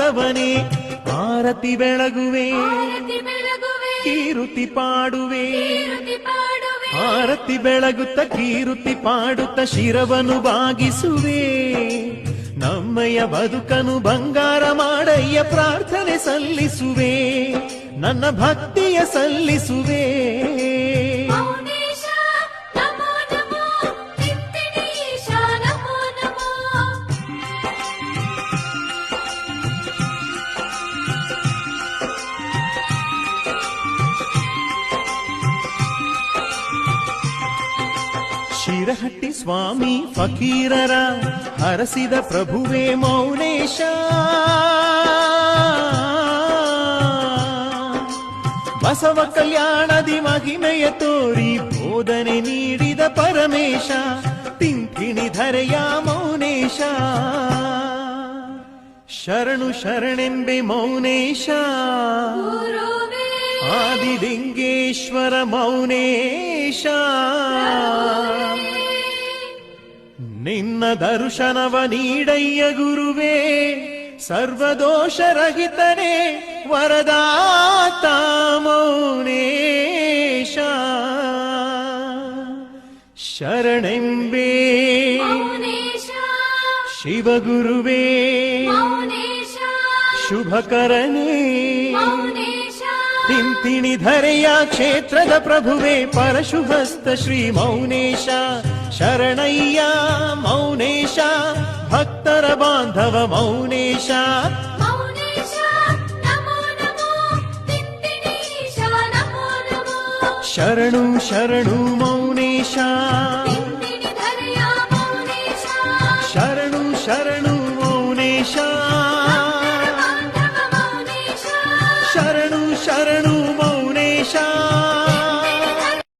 ಬಾಂಧವನೇ ಆರತಿ ಬೆಳಗುವೆ ಕೀರುತಿ ಪಾಡುವೆ. ಆರತಿ ಬೆಳಗುತ್ತ ಕೀರುತಿ ಪಾಡುತ್ತ ಶಿರವನು ಬಾಗಿಸುವೆ. ನಮ್ಮಯ್ಯ ಬದುಕನು ಬಂಗಾರ ಮಾಡಯ್ಯ ಪ್ರಾರ್ಥನೆ ಸಲ್ಲಿಸುವೆ. ನನ್ನ ಭಕ್ತಿಯ ಸಲ್ಲಿಸುವೆ. ಶಿರಹಟ್ಟಿ ಸ್ವಾಮಿ ಫಕೀರರ ಹರಸಿದ ಪ್ರಭುವೇ ಮೌನೇಶ. ಬಸವ ಕಲ್ಯಾಣದಿ ಮಹಿಮೆಯ ತೋರಿ ಬೋಧನೆ ನೀಡಿದ ಪರಮೇಶ ತಿಂಕಿಣಿ ಧರೆಯ ಮೌನೇಶ. ಶರಣು ಶರಣೆಂಬೆ ಮೌನೇಶ. ಆದಿಲಿಂಗೇಶ್ವರ ಮೌನೇಶ. ನಿನ್ನ ದರ್ಶನವ ನೀಡಯ್ಯ ಗುರುವೇ ಸರ್ವದೋಷರಹಿತನೇ ವರದಾತ ಮೌನೇಶ. ಶರಣೆಂಬೇ ಶಿವಗುರುವೇ ಶುಭಕರನೇ ತಿಂತಿಣಿ ಧರೆಯ ಕ್ಷೇತ್ರದ ಪ್ರಭುವೇ ಪರಶುಭಸ್ತ ಶ್ರೀ ಮೌನೇಶ. ಶರಣಯ್ಯ బాంధవ మౌనేశ శరణు శరణు మౌనేశ శరణు శరణు మౌనేశ శరణు శరణు మౌనేశ